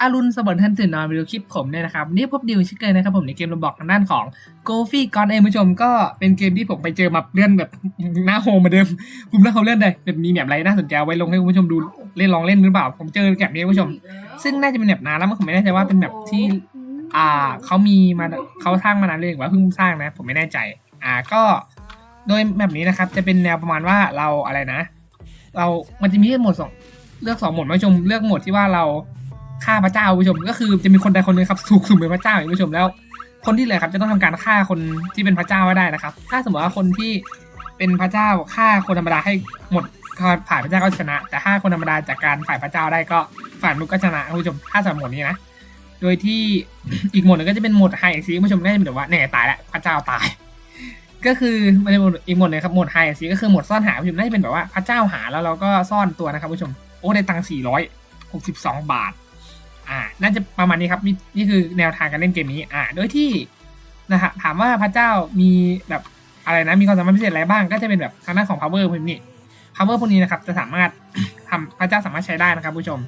อารุณสวัสดิ์ท่านตื่นนอนไปดูคลิปผมเนี่ยนะครับนี่พบดิวชิคเกอร์นะครับผมในเกมระบอกทางด้านของ g o f y g o d เองผู้ชมก็เป็นเกมที่ผมไปเจอมาเลื่อนแบบหน้าโฮมมาเดิมผมหน้าโฮมเลื่อนเลยแบบมีแบบไรน่าสนใจไว้ลงให้คุณผู้ชมดูเล่นลองเล่นหรือเปล่า ผมเจอแบบนี้ผู้ชม ซึ่งน่าจะเป็นแบบนานแล้วมั้งผมไม่แน่ใจว่าเป็นแบบที่ อ่าเขามีมาเขาสร้างมานานเลยหรือว่าเพิ่งสร้างนะ ผมไม่แน่ใจ อ่าก็โดยแบบนี้นะครับ จะเป็นแนวประมาณว่าเราอะไรนะ เรามันจะมีให้หมดสองเลือกสองโหมดผู้ชมเลือกโหมดที่ว่าเรา ฆ่าพระเจ้าผู้ชม ก็คือจะมีคนใดคนหนึ่งครับถูกสุ่มเป็นพระเจ้าอย่างผู้ชมแล้ว คนที่เหลือครับจะต้องทำการฆ่าคนที่เป็นพระเจ้าไว้ได้นะครับ ถ้าสมมติว่าคนที่เป็นพระเจ้าฆ่าคนธรรมดาให้หมดฝ่ายพระเจ้าก็ชนะ แต่ถ้าคนธรรมดาจากการฝ่ายพระเจ้าได้ก็ฝ่ายมนุษย์ก็ชนะคุณผู้ชมถ้าสำหรับโหมดนี้นะโดยที่อีกหมดหนึงก็จะเป็นหมดไฮซีคุณผู้ชมน่าจะเป็นแบบว่าเนี่ยตายแล้วพระเจ้าตาย ก็คือมันจะอีกหมดหนึงครับหมดไฮซีก็คือหมดซ่อนหาคุณผู้ชมน่าจะเป็นแบบว่าพระเจ้าหาแล้วเราก็ซ่อนตัวนะครับคุณผู้ชมโอ้ได้ตังค์462บาท อ่า น่าจะประมาณนี้ครับนี่นี่คือแนวทางการเล่นเกมนี้ อ่า โดยที่นะฮะถามว่าพระเจ้ามีแบบอะไรนะ มีความสามารถพิเศษอะไรบ้าง ก็จะเป็นแบบทางด้านของ power พวกนี้ power พวกนี้นะครับ จะสามารถทำพระเจ้าสามารถใช้ได้นะครับผู้ชม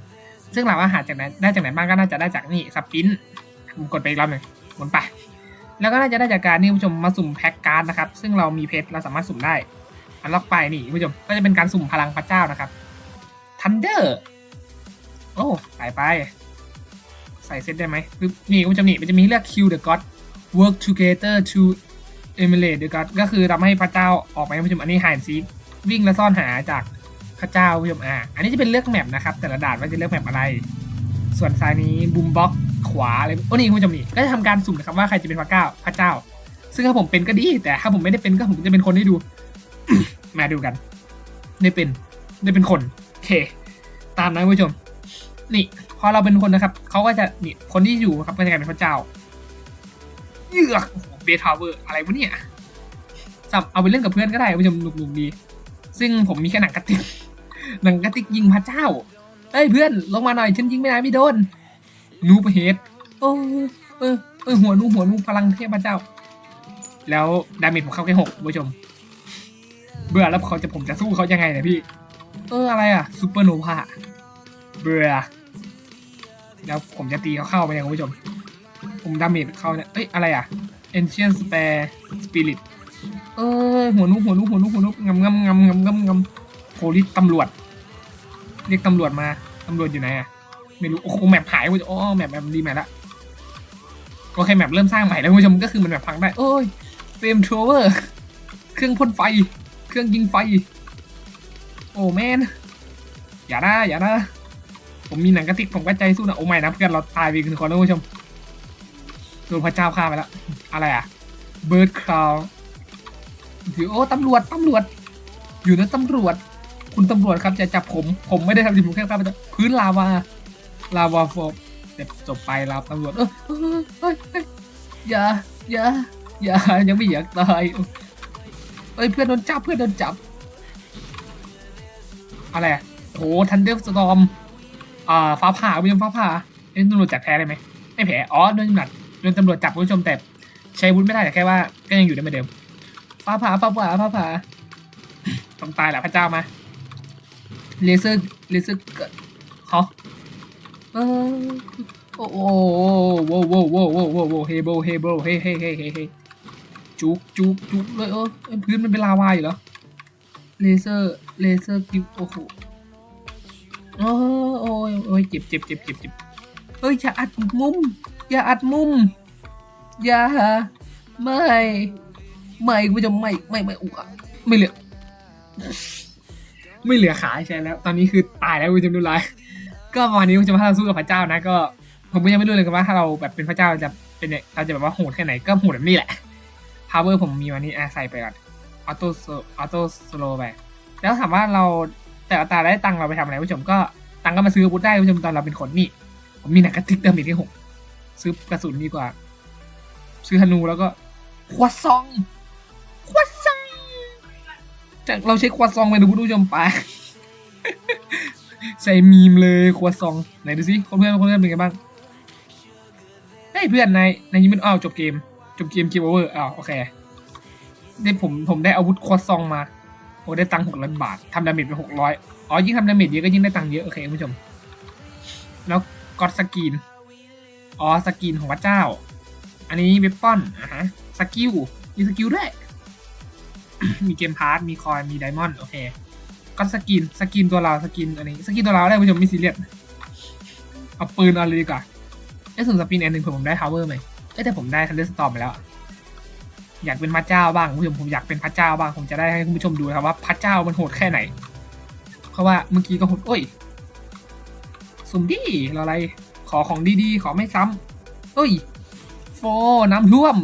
ซึ่งเราว่าหาจากไหนได้จากไหนบ้างก็น่าจะได้จากนี่สปินผมกดไปอีกรอบหนึ่งหมุนไป แล้วก็น่าจะได้จากการนี่ผู้ชมมาสุ่มแพ็กการ์ดนะครับ ซึ่งเรามีเพชรเราสามารถสุ่มได้ อันล็อกไปนี่ผู้ชม ก็จะเป็นการสุ่มพลังพระเจ้านะครับทันเดอร์ โอ้ใส่ไป ใส่เซตได้ไหมปึ๊บนี่คุณผู้ชมนี่มันจะมีเลือก kill the god work together to emulate the god ก็คือทำให้พระเจ้าออกไปคุณผู้ชมอันนี้ hide and seek วิ่งและซ่อนหาจากพระเจ้าคุณผู้ชมอ่าอันนี้จะเป็นเลือกแมปนะครับ แต่ละด่านว่าจะเลือกแมปอะไร ส่วนซ้ายนี้บูมบ็อกขวาอะไรโอ้นี่คุณผู้ชมนี่ก็จะทำการสุ่มนะครับว่าใครจะเป็นพระเจ้าพระเจ้า ซึ่งถ้าผมเป็นก็ดี แต่ถ้าผมไม่ได้เป็นก็ผมจะเป็นคนให้ดู มาดูกันได้เป็นได้เป็นคนโอเค ตามนั้นคุณผู้ชม นี่ พอเราเป็นคนนะครับเขาก็จะนี่คนที่อยู่ครับก็จะกลายเป็นพระเจ้าเยือกเบทาวเวอร์อะไรวะเนี่ยสับเอาไปเล่นกับเพื่อนก็ได้ผู้ชมหนุกๆดี ซึ่งผมมีแค่หนังกระติกหนังกระติกยิงพระเจ้าเอ้ยเพื่อนลงมาหน่อยฉันยิงไม่ได้ไม่โดนนูปเฮดโอ้เออเออหัวนูหัวนูพลังเทพเจ้า แล้วดาเมจผมเข้าแค่หกผู้ชม เบื่อแล้วเขาจะผมจะสู้เขายังไงเนี่ยพี่ เอออะไรอะซูเปอร์โนวาเบื่อ แล้วผมจะตีเขาเข้าไปยังคุณผู้ชม ผมดาเมจเขาเนี่ย เอ้ย อะไรอะ Ancient Spare Spirit เออหัวนุกหัวนุกหัวนุกหัวนุกงำงำงำงำงำงำโพลิสตำรวจ เรียกตำรวจมา ตำรวจอยู่ไหนอะ ไม่รู้ โอ้โหแมปหายคุณผู้ชมอ๋อแมปแมปดีแมปละโอเคแมปเริ่มสร้างใหม่แล้วคุณผู้ชมก็คือมันแบบพังได้โอ้ยเฟรมทรเวอร์เครื่องพ่นไฟ เครื่องยิงไฟ โอ้แมนอย่านะอย่านะ ผมมีหนังกระติกผมก็ใจสู้นะโอ้ไม่นะเพื่อนเราตายไปอีกหนึ่งคนนะคุณผู้ชมโดนพระเจ้าฆ่าไปแล้ว อะไรอะเบิร์ดคราวถือโอ้ตำรวจตำรวจ อยู่นะตำรวจ คุณตำรวจครับจะจับผม ผมไม่ได้ทำสิ่งผมแค่ฆ่าพระเจ้าพื้นลาวาลาวาโฟมเดี๋ยวจบไปลาวตำรวจเออเออเฮ้ยอย่าอย่าอย่ายังไม่อยากตายเอ้ยเพื่อนโดนจับเพื่อนโดนจับ อะไรอะโหทันเดอร์สตอม อ่าฟ้าผ่าคุณผู้ชมฟ้าผ่าเอ้ตำรวจจับแพ้ได้ไหมไม่แพ้อ๋อโดนตำรวจโดนตำรวจจับคุณผู้ชมแต่ใช้วุ้นไม่ได้แต่แค่ว่าก็ยังอยู่ได้เหมือนเดิมฟ้าผ่าฟ้าผ่าฟ้าผ่าต้องตายแหละพระเจ้ามาเลเซอร์เลเซอร์เกิดเขาเออโอ้โหโว้โว้โว้โว้โว้โว้เฮโบเฮโบเฮเฮเฮเฮเฮจุกจุกจุกเลยเออพื้นมันเป็นลาวาอยู่เหรอเลเซอร์เลเซอร์กิวโอ้โห โอ้ยโอ้ยโอ้ยเจ็บเจ็บเจ็บเจ็บเจ็บเฮ้ยอย่าอัดมุม อย่าอัดมุม อย่าไม่ไม่กูจะไม่ไม่ไม่อุกอะไม่เหลือ ไม่เหลือขาใช่แล้ว ตอนนี้คือตายแล้วกูจะดูไลฟ์ก็วันนี้กูจะมาสู้กับพระเจ้านะก็ ผมก็ยังไม่รู้เลยกันว่าถ้าเราแบบเป็นพระเจ้าจะเป็นเนี่ยเราจะแบบว่าโหดแค่ไหนก็โหดแบบนี้แหละ power ผมมีวันนี้อะใส่ไปก่อนออโต้ออโต้สโลไปแล้วถามว่าเรา แต่ละตราได้ตังเราไปทำอะไรผู้ชมก็ตังก็มาซื้ออาวุธได้ผู้ชมตอนเราเป็นคนนี่ผมมีหนังกระติกเติมอีกที่หกซื้อกระสุนดีกว่า ซื้อธนูแล้วก็ควาซองควาซองจากเราใช้ควาซองไปดูผู้ชมไปใส่มีมเลยควาซองไหนดูสิคนเพื่อนคนเพื่อนเป็นไงบ้างเฮ้ยเพื่อนนายนายยิงมันอ้าวจบเกม จบเกมเกมโอเวอร์อ้าวโอเคได้ผมผมได้อาวุธควาซองมา โอ้ได้ตังค์หกล้านบาททำดาเมจไปหกร้อยอ๋อยิ่งทำดาเมจเยอะก็ยิ่งได้ตังค์เยอะ โอเคคุณผู้ชม แล้วกดสกินอ๋อสกินของพระเจ้า อันนี้เวปอนอะฮะสกิลมีสกิลด้วย มีเกมพาร์ทมีคอยมีไดมอนด์โอเค ก็สกินสกินตัวเราสกินอันนี้สกินตัวเราได้ผู้ชมม่ซีเรียสเอาปืนเอาเลยดีกว่าไอ้ส่วนสปินอันหนึ่งผมได้ทาวเวอร์ไหมเอ้แต่ผมได้ทันเดอร์สตอมไปแล้ว อยากเป็นพระเจ้าบ้างคุณผู้ชมผมอยากเป็นพระเจ้าบ้างผมจะได้ให้คุณผู้ชมดูนะครับว่าพระเจ้ามันโหดแค่ไหน เพราะว่าเมื่อกี้ก็โหดโอ้ยสุ่มดีอะไรขอของดีๆ ขอไม่ซ้ำเอ้ย โฟน้ำท่วม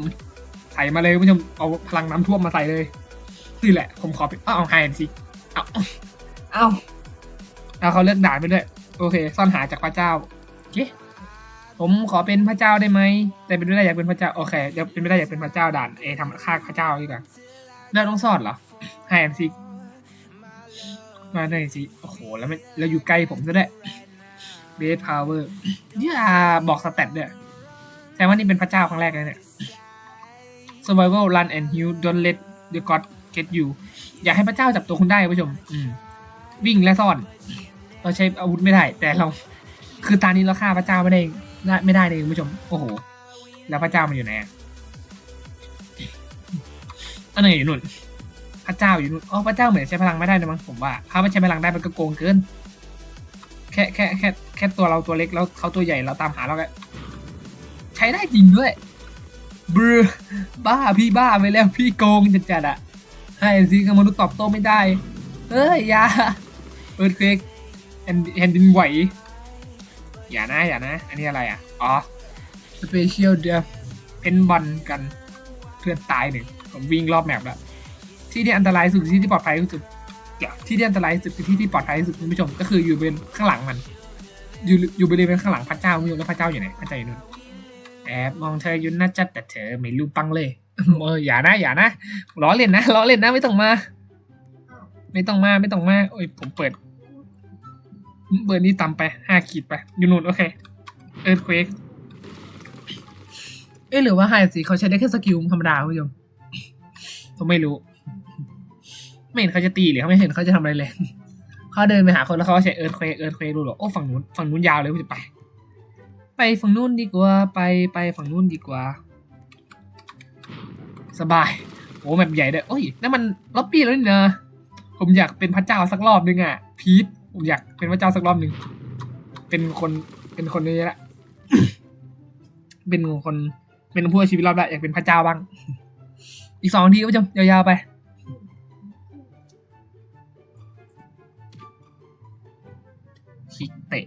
ใส่มาเลยคุณผู้ชมเอาพลังน้ำท่วมมาใส่เลยนี่แหละ ผมขอเป็นอ้าวเอาไฮสิเอาเอาเอาเขาเลือกด่านไปด้วย โอเค ซ่อนหาจากพระเจ้าโอเค ผมขอเป็นพระเจ้าได้ไหม แต่เป็นไม่ได้อยากเป็นพระเจ้า โอเคเดี๋ยวเป็นไม่ได้อยากเป็นพระเจ้าด่าน เอทำฆ่าพระเจ้าดีกว่าแล้วต้องซ่อนเหรอไฮแอนซิมาได้สิ โอ้โห แล้วไม่แล้วอยู่ใกล้ผมซะด้วยเบสพาวเวอร์เนี่ยบอกสเตตด้วยแต่ว่านี่เป็นพระเจ้าครั้งแรกเลยเนี่ย survival run and heal don't let the god get you อย่าให้พระเจ้าจับตัวคุณได้คุณผู้ชม อืม วิ่งและซ่อน เราใช้อาวุธไม่ได้ แต่เรา คือตอนนี้เราฆ่าพระเจ้าไม่ได้ได้ไม่ได้เลยคุณผู้ชม โอ้โห แล้วพระเจ้ามันอยู่ไหนอันไหนอยู่นู่น พระเจ้าอยู่นู่น อ๋อ พระเจ้าเหมือนใช้พลังไม่ได้นะมั้งผมว่า ถ้าไม่ใช้พลังได้มันก็โกงเกิน แค่แค่แค่แค่ตัวเราตัวเล็กแล้วเขาตัวใหญ่เราตามหาเราก็ใช้ได้จริงด้วยบรบ้าพี่บ้าไปแล้วพี่โกงจัดจัดๆอะให้สิกับมนุษย์ตอบโต้ไม่ได้ เอ้ยยาเปิดเควกแอนแอนดินไหว อย่านะอย่านะ อันนี้อะไรอะ อ๋อ สเปเชียลเดียเพนบอลกันเพื่อนตายหนึ่งผมวิ่งรอบแมปแล้ว ที่ที่อันตรายสุดที่ที่ปลอดภัยที่สุดที่ที่อันตรายสุดที่ที่ปลอดภัยที่สุดคุณผู้ชมก็คืออยู่เป็นข้างหลังมัน อยู่อยู่บริเวณข้างหลังพระเจ้าคุณผู้ชมแล้วพระเจ้าอยู่ไหนพระเจ้าอยู่นู่นแอบมองเธออยู่นะจัดแต่เธอไม่รู้ปังเลยเอออย่านะอย่านะล้อเล่นนะล้อเล่นนะไม่ต้องมา ไม่ต้องมาไม่ต้องมาโอ้ยผมเปิด เปิดนี่ต่ำไปห้าขีดไป อยู่นู่นโอเค เอิร์ธเควกเอ๊ะหรือว่าไฮสีเขาใช้ได้แค่สกิลธรรมดาคุณผู้ชมผมไม่รู้ ไม่เห็นเขาจะตีหรือเขาไม่เห็นเขาจะทำอะไรเลยเขาเดินไปหาคนแล้วเขาใช้เอิร์ธเควกเอิร์ธเควกดูหรอโอ้ฝั่งนู้นฝั่งนู้นยาวเลยคุณจะไป ไปฝั่งนู้นดีกว่าไปไปฝั่งนู้นดีกว่า สบายโอ้แบบใหญ่ด้วยโอ้ยนั่นมันล็อบบี้แล้วนี่นะผมอยากเป็นพระเจ้าสักรอบนึงอะพีท อยากเป็นพระเจ้าสักรอบหนึ่ง เป็นคนเป็นคนนี้แหละเป็นคนเป็นผู้อาชีวิตรอดได้อยากเป็นพระเจ้าบ้าง อีกสองทีก็จะยาวๆไป คิกเตะ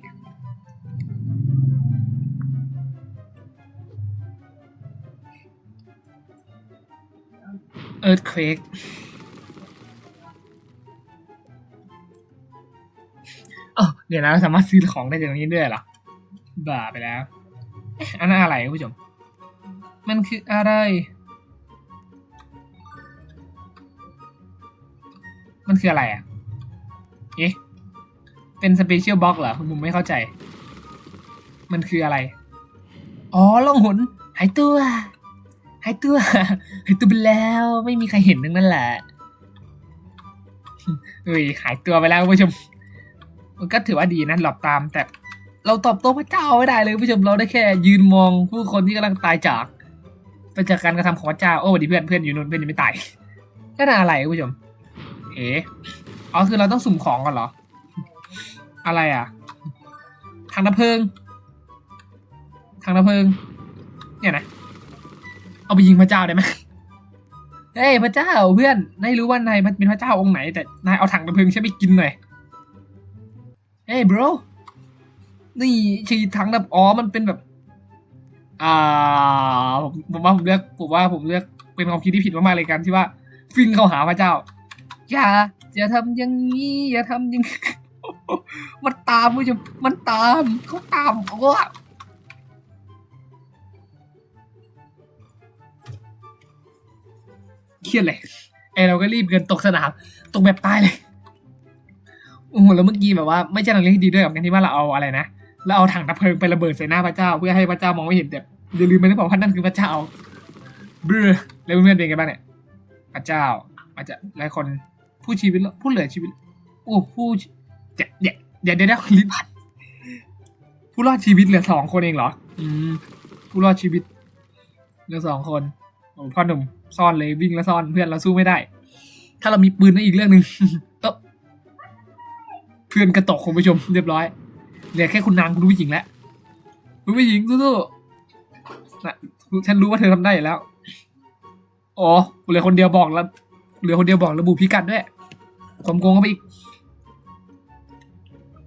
Earthquake อ๋ อเดี๋ยวนะสามารถซื้อของได้จากตรงนี้ด้วยเหรอบ้าไปแล้วอันนั้นอะไรคุณผู้ชม มันคืออะไร มันคืออะไรอะ เอ๊ะ เป็นสเปเชียลบล็อกเหรอผมไม่เข้าใจ มันคืออะไร อ๋อล่องหนหายตัว หายตัว หายตัวไปแล้ว ไม่มีใครเห็นทั้งนั้นแหละเอ้ยหายตัวไปแล้วคุณผู้ชม มันก็ถือว่าดีนะหลบตามแต่เราตอบโต้พระเจ้าไม่ได้เลยผู้ชมเราได้แค่ ยืนมองผู้คนที่กำลังตายจากไปจากการกระทำของพระเจ้าโอ้สวัสดีเพื่อนเพื่อนอยู่นู่นเพื่อนยังไม่ตายนั่นอะไรผู้ชม เอ๋อ๋อคือเราต้องสุ่มของก่อนเหรอ อะไรอะทางน้ำเพลิงทางน้ำเพลิง เนี่ยนะ เอาไปยิงพระเจ้าได้ไหมเฮ้ยพระเจ้าเพื่อนนายรู้ว่านายเป็นพระเจ้าองค์ไหน แต่นายเอาถังน้ำเพลิงใช่ไปกินหน่อย เฮ้ย bro นี่ฉีดถังน้ำอ๋อมันเป็นแบบ อ่าผมผมว่าผมเลือกผมว่าผมเลือกเป็นความคิดที่ผิดมากๆเลยกันที่ว่าฟิงเข้าหาพระเจ้า อย่าอย่าทำอย่างนี้อย่าทำอย่างมันตามผู้ชมมันตามเขาตามโอ้เครียดเลยไอเราก็รีบเกินตกสนามตกแบบตายเลย โอ้โหแล้วเมื่อกี้แบบว่าไม่ใช่ทางเลือกที่ดีด้วยกับการที่ว่าเราเอาอะไรนะเราเอาถังดับเพลิงไประเบิดใส่หน้าพระเจ้า เพื่อให้พระเจ้ามองไม่เห็นแต่อย่าลืมไปนะบอกว่านั่นคือพระเจ้าเบื่อแล้วเพื่อนเป็นไงบ้างเนี่ยพระเจ้าอาจจะหลายคนผู้ชีวิตผู้เหลือชีวิต โอ้ผู้เดี๋ยวเดี๋ยวเดี๋ยวเดี๋ยวลิ้นพันผู้รอดชีวิตเหลือสองคนเองเหรอ อืมผู้รอดชีวิตเหลือสองคนโอ้พ่อหนุ่มซ่อนเลยวิ่งแล้วซ่อนเพื่อนเราสู้ไม่ได้ ถ้าเรามีปืนนั่นอีกเรื่องหนึ่งเอ้อเพื่อนกระตกคุณผู้ชมเรียบร้อยเหลือแค่คุณนางคุณผู้หญิงแล้วคุณผู้หญิงสู้ๆนะฉันรู้ว่าเธอทำได้อยู่แล้วอ๋อเหลือคนเดียวบอกแล้วเหลือคนเดียวบอกระบุพิกัดด้วยความโกงเข้าไปอีก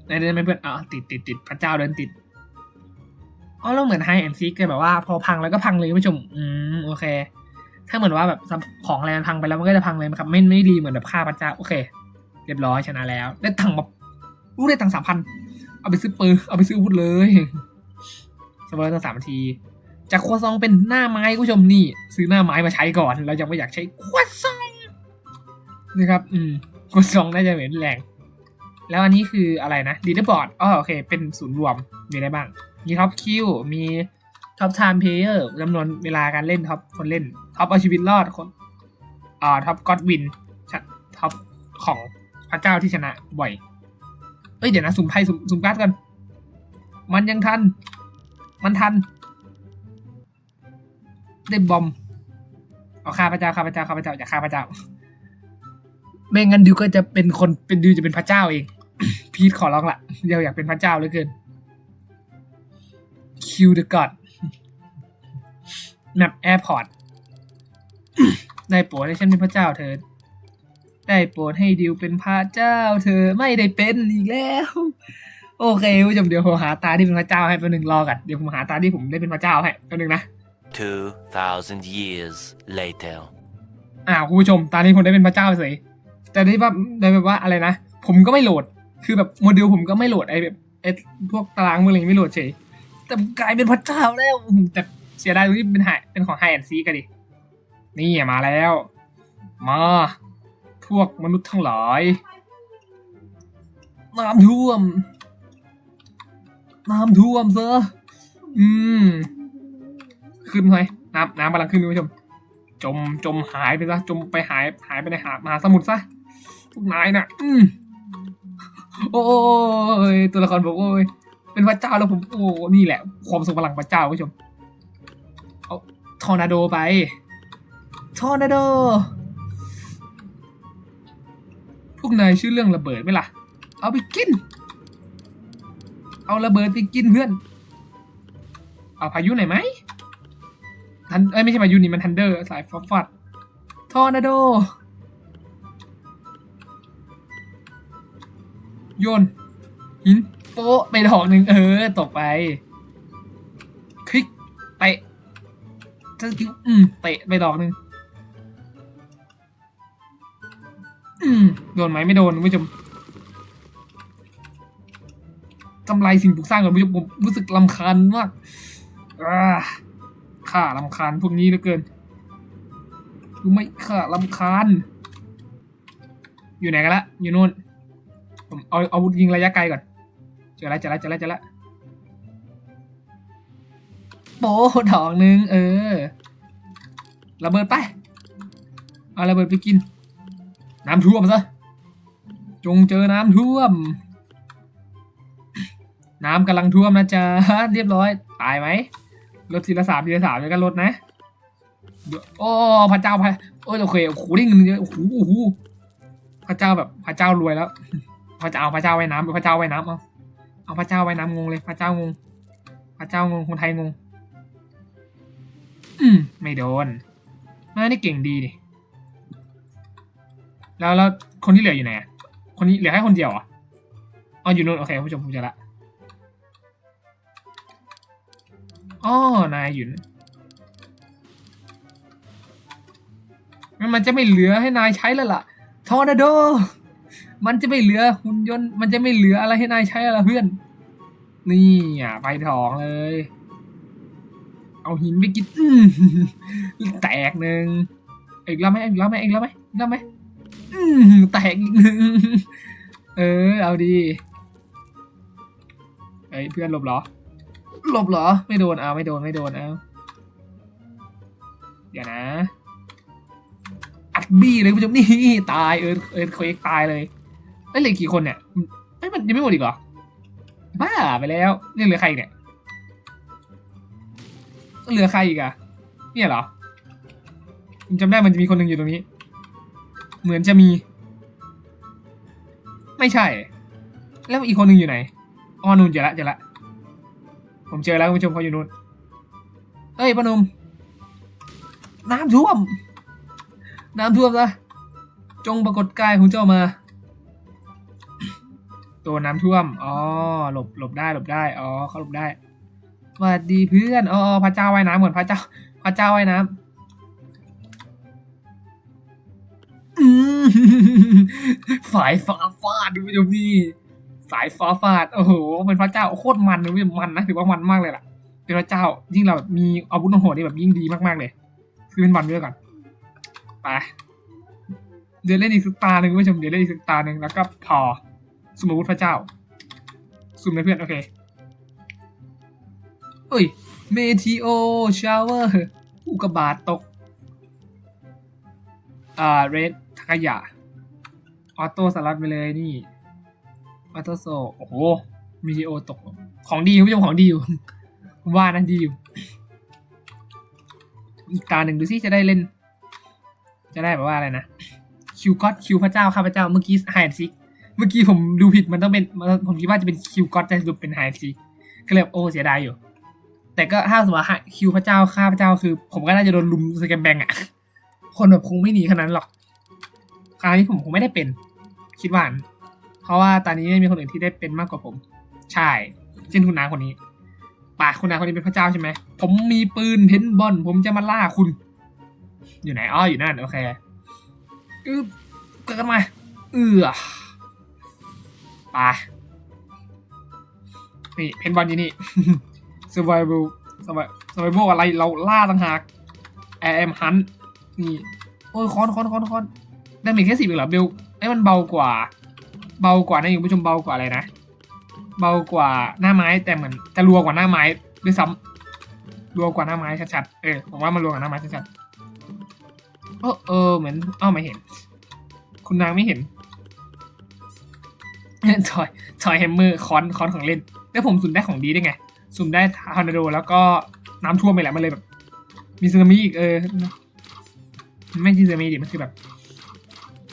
ไหนได้ไหมเพื่อนอ่าติดติดติดพระเจ้าเดินติดอ๋อแล้วเหมือนไฮแอนซีกแบบว่า พอพังแล้วก็พังเลยคุณผู้ชม อืมโอเค ถ้าเหมือนว่าแบบของอะไรมันพังไปแล้วมันก็จะพังเลยครับ ไม่ไม่ดีเหมือนแบบฆ่าพระเจ้าโอเค เรียบร้อยชนะแล้ว ได้ตังค์แบ บรู้ได้ตังสามพันเอาไปซื้อปืนเอาไปซื้ออาวุธเลยสบายตั้งสามนาที จากครัวซองเป็นหน้าไม้คุณผู้ชมนี่ ซื้อหน้าไม้มาใช้ก่อนเรายังไม่อยากใช้ครัวซองนะครับ อืมครัวซองน่าจะเหม็นแรงแล้วอันนี้คืออะไรนะดีดบอร์ดอ๋อโอเค เป็นศูนย์รวม มีอะไรบ้าง มีท็อปคิว มีท็อปไทม์เพลเยอร์จำนวนเวลาการเล่นท็อปคนเล่น ท็อปเอาชีวิตรอดคนอ่าท็อปก็อดวินท็อปของพระเจ้าที่ชนะบ่อย เอ้ยเดี๋ยวนะสุ่มไพ่สุ่มสุ่มการ์ดกันมันยังทัน มันทัน ได้บอม เอาข้าพระเจ้าข้าพระเจ้าข้าพระเจ้าอย่าข้าพระเจ้า ไม่งั้นดิวก็จะเป็นคนเป็นดิวจะเป็นพระเจ้าเอง พีทขอร้องละเดี๋ยวอยากเป็นพระเจ้าเหลือเกิน คิวเดอะกอดแมปแอร์พอร์ตได้โปรดให้ฉันเป็นพระเจ้าเถิด ได้โปรดให้ดิวเป็นพระเจ้า เธอไม่ได้เป็นอีกแล้ว โอเคคุณผู้ชมเดี๋ยวผมหาตาที่เป็นพระเจ้าให้แป๊บนึงรอกันเดี๋ยวผมหาตาที่ผมได้เป็นพระเจ้าให้แป๊บนึงนะ2,000 years later. อ้าวคุณผู้ชมตอนนี้ผมได้เป็นพระเจ้าเฉยแต่ได้ว่าได้แบบว่าอะไรนะ ผมก็ไม่โหลด คือแบบโมเดลผมก็ไม่โหลดไอ้แบบไอ้พวกตารางมืออะไรอย่างงี้ไม่โหลดเฉยแต่กลายเป็นพระเจ้าแล้วอืมแต่เสียดายตรงที่เป็นไฮเป็นของไฮแอนซีกันดิ นี่มาแล้ว มา พวกมนุษย์ทั้งหลาย น้ำท่วม น้ำท่วมเซะอืม ขึ้นไหมน้ำน้ำกำลังขึ้นคุณผู้ชม จมจมหายไปซะ จมไปหายหายไปในหาดมหาสมุทรซะพวกนายน่ะ อืม โอ้ยตัวละครบอกโอ้ยเป็นพระเจ้าแล้วผมโอ้นี่แหละ ความทรงพลังพระเจ้าคุณผู้ชม เอาทอร์นาโดไปทอร์นาโด วกนายชื่อเรื่องระเบิดไหมล่ะ เอาไปกิน เอาระเบิดไปกินเพื่อน เอาพายุไหนไหมทันเอ้ยไม่ใช่พายุนี่มันทันเดอร์สายฟอฟอดทอร์นาโด โยนหินโป๊ะไปดอกหนึ่งเออ ตกไป คลิกเตะสกิลอืมเตะไปดอกหนึ่ง อืมโดนไหมไม่โดนคุณผู้ชมทำลายสิ่งปลูกสร้างก่อนคุณผู้ชมผมรู้สึกลำคาญมากอ่าข้าลำคาญพวกนี้เหลือเกินรู้ไหมข้าลำคาญ อยู่ไหนกันละอยู่นู่นผมเอาเอาวุธยิงระยะไกลก่อนเจอแล้วเจอแล้วเจอแล้วเจอแล้วโป้ดอกหนึ่งเออระเบิดไป เอาระเบิดไปกิน น้ำท่วมซะ จงเจอน้ำท่วม น้ำกำลังท่วมนะจ๊ะ เรียบร้อย ตายไหมลดทีละสามทีละสามแล้วก็ลดนะ โอ้พระเจ้าพระโอ้ยโอเคโอ้โหได้เงินเยอะโอ้โหโอ้โหพระเจ้าแบบพระเจ้ารวยแล้ว พระเจ้าพระเจ้าไว่ายน้ำพระเจ้าไว่ายน้ำเอาเอาพระเจ้าไว่ายน้ำงงเลยพระเจ้างง พระเจ้างงคนไทยงง อืมไม่โดนน่านี่เก่งดีดิ แล้วแล้วคนที่เหลืออยู่ไหนอะคนนี้เหลือแค่คนเดียวอะอ๋ออยู่นู่นโอเคผู้ชมผมเจะละอ๋อนายหยุนงั้นมันจะไม่เหลือให้นายใช้แล้วล่ะทอร์นาโด มันจะไม่เหลือหุ่นยนต์ มันจะไม่เหลืออะไรให้นายใช้แล้วล่ะเพื่อน นี่อะไปทองเลย เอาหินไปกินแตกหนึ่งอีกแล้วไหมอีกแล้วไหมอีกแล้วไหมอีกแล้วไหม อืมแตกอีกหนึ่งเออ เอาดีเอ้ยเพื่อนหลบเหรอ หลบเหรอ ไม่โดนเอาไม่โดนไม่โดนเอาเดี๋ยวนะ อัดบี้เลยคุณผู้ชมนี่ตายเออเออเคยตายเลยเอ้ยเหลือกี่คนเนี่ยเอ้ยมันยังไม่หมดอีกเหรอ บ้าไปแล้วนี่เหลือใครอีกเนี่ย เหลือใครอีกอะเนี่ยเหรอผมจำได้มันจะมีคนหนึ่งอยู่ตรงนี้ เหมือนจะมี ไม่ใช่ แล้วอีกคนหนึ่งอยู่ไหนอ๋อนู่นเจอละเจอละ ผมเจอแล้วคุณผู้ชมเขาอยู่นู่นเฮ้ยพอหนมน้ำท่วม น้ำท่วมนะจงปรากฏกายของเจ้ามา ตัวน้ำท่วม อ๋อ หลบ หลบได้ หลบได้ อ๋อ เขาหลบได้สวัสดีเพื่อน อ๋อพระเจ้าว่ายน้ำเหมือนพระเจ้า พระเจ้าว่ายน้ำ สายฟ้าฟาดดูผู้ชมนี่สายฟ้าฟาดโอ้โหเป็นพระเจ้าโคตรมันเลยผู้ชมมันนะถือว่ามันมากเลยล่ะเป็นพระเจ้า ยิ่งเราแบบมีอาวุธโหดนี่แบบยิ่งดีมากๆเลยคือเป็นวันด้วยก่อนไปเดี๋ยวเล่นอีกสักตาหนึ่งผู้ชมเดี๋ยวเล่นอีกสักตาหนึ่งแล้วก็พอสมมติพระเจ้าสุ่มนะเพื่อนโอเคเอ้ยเมทีโอชาวเวอร์อุกบาตตก อ่าเรดทักยะออโต้สลัดไปเลยนี่ออโต้โซโอ้โหมีโอตก ของดีคุณผู้ชมของดีอยู่ว่านะดีอยู่อีกตาหนึ่งดูซิจะได้เล่น จะได้แบบว่าอะไรนะ คิวก็อดคิวพระเจ้าข้าพระเจ้าเมื่อกี้ไฮซิกเมื่อกี้ผมดูผิดมันต้องเป็น ผมคิดว่าจะเป็นคิวก็อดแต่สรุปเป็นไฮซิกก็เลยแบโอ้เสียดายอยู่ แต่ก็ถ้าสมมติว่าคิวพระเจ้าข้าพระเจ้าคือ ผมก็น่าจะโดนลุมสแกมแบงอะ คนแบบคงไม่หนีขนาดนั้นหรอกคราวนี้ผมคงไม่ได้เป็น คิดว่านเพราะว่าตอนนี้ไม่มีคนอื่นที่ได้เป็นมากกว่าผม ใช่เช่นคุณนาคนนี้ป่าคุณนาคนนี้เป็นพระเจ้าใช่ไหมผมมีปืนเพนบอลผมจะมาล่าคุณ อยู่ไหนอ้ออยู่นั่นโอเคอึ๊บเกิดมาเอือไปนี่เพนบอลอยู่นี่ survival survival อะไรเราล่าต่างหาก I am hunt นี่โอ้ยคอนคอนคอนคอนได้มีแค่สิบเองเหรอเบลไอ้ยมันเบากว่า เบากว่านะคุณผู้ชมเบากว่าอะไรนะเบากว่าหน้าไม้แต่เหมือนจะรัวกว่าหน้าไม้ด้วยซ้ำรัวกว่าหน้าไม้ชัดๆเออผมว่ามันรัวกว่าหน้าไม้ชัดๆเออเออเหมือนอ้าวไม่เห็น คุณนางไม่เห็นถอยถอยแฮมเมอร์คอนคอนของเล่นแล้วผมสุ่มได้ของดีได้ไงสุ่มได้ทอร์นาโดแล้วก็น้ำท่วมไปแหละมันเลยแบบมีสึนามิอีกเออ ไม่ใช่สึนามิดิมันคือแบบ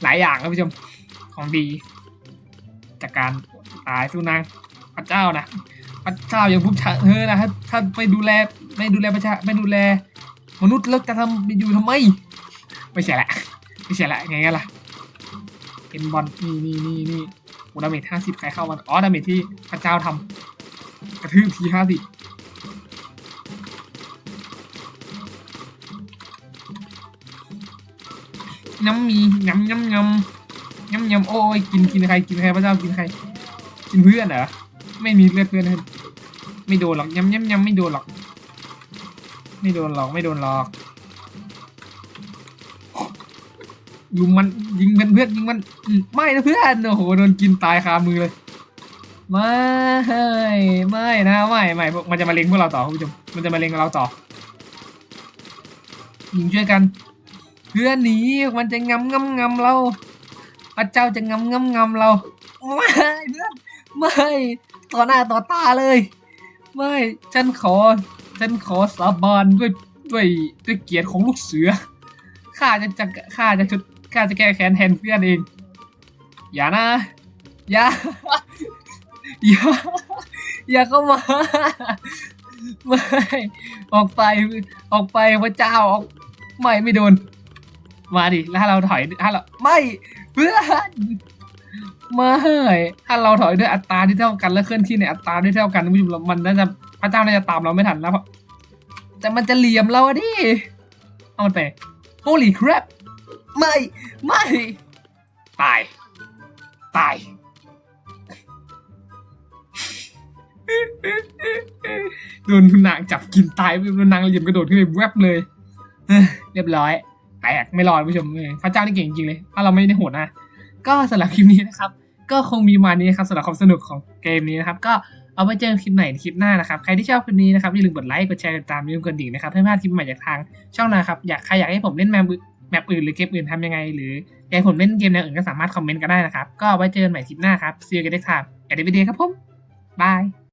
หลายอย่างครับผู้ชมของดี จากการตายสู้นางพระเจ้านะพระเจ้าอย่างพวกเธอนะถ้าถ้าไม่ดูแลไม่ดูแลประชาไม่ดูแล มนุษย์แล้วจะทำอยู่ทำไม ไม่ใช่ละไม่ใช่ละไงกันล่ะเป็นบอลนี่นี่นี่นี่โอ้ดาเมจห้าสิบใครเข้ามันอ๋อดาเมจที่พระเจ้าทำกระทืบทีห้าสิบ น้ำมีน้ำน้ำน้ำน้ำน้ำโอ้ยกินกินใครกินใครพระเจ้ากินใคร กินเพื่อนเหรอไม่มีเลือดเพื่อนไม่โดนหรอกย้ำย้ำย้ำไม่โดนหรอก ไม่โดนหรอกไม่โดนหรอกลุมมันยิงเพื่อนเพื่อนยิงมันไม่นะเพื่อนโอ้โหโดนกินตายคามือเลยไม่ไม่นะไม่ไม่มันจะมาเล็งพวกเราต่อคุณผู้ชมมันจะมาเล็งเราต่อยิงช่วยกัน พื่อนหนีมันจะงำงำงำเราพระเจ้าจะงำงำงำเราไม่เพื่อนไม่ต่อหน้าต่อตาเลย ไม่ฉันขอ ฉันขอสาบานด้วยด้วยด้วยเกียรติของลูกเสือข้าจะจะข้าจะชุดข้าจะแก้แค้นแทนเพื่อนเอง อย่านะ อย่าอย่าอย่าเข้ามาไม่ออกไปออกไปพระเจ้าออกไม่ไม่โดน มาดิแล้วถ้าเราถอยถ้าเราไม่เพื่อนไม่ถ้าเราถอยด้วยอัตราที่เท่ากันและเคลื่อนที่ในอัตราที่เท่ากันคุณผู้ชมมันน่าจะพระเจ้าน่าจะตามเราไม่ทันแล้วแต่มันจะเหลี่ยมเราอะดิเอามันไป holy crap ไม่ไม่ตายตายโดนนางจับกินตายโดนนางเหลี่ยมกระโดดขึ้นไปแวบเลยเรียบร้อย แตกไม่รอดผู้ชมเลยพระเจ้านี่เก่งจริงเลย ถ้าเราไม่ได้โหดนะ ก็สำหรับคลิปนี้นะครับ ก็คงมีมานี้ครับสำหรับความสนุกของเกมนี้นะครับ ก็เอาไว้เจอคลิปไหนคลิปหน้านะครับ ใครที่ชอบคลิปนี้นะครับอย่าลืมกดไลค์กดแชร์กดตามอย่าลืมกดดิ่งนะครับเพื่อไม่พลาดคลิปใหม่จากทางช่องนะครับอยากใครอยากให้ผมเล่นแมปอื่นแมปอื่นหรือเกมอื่นทำยังไง หรืออยากให้ผมเล่นเกมแนวอื่นก็สามารถคอมเมนต์กันได้นะครับก็เอาไว้เจอกันใหม่คลิปหน้าครับ see you again next time แอดเดวิดเดย์ครับผมบาย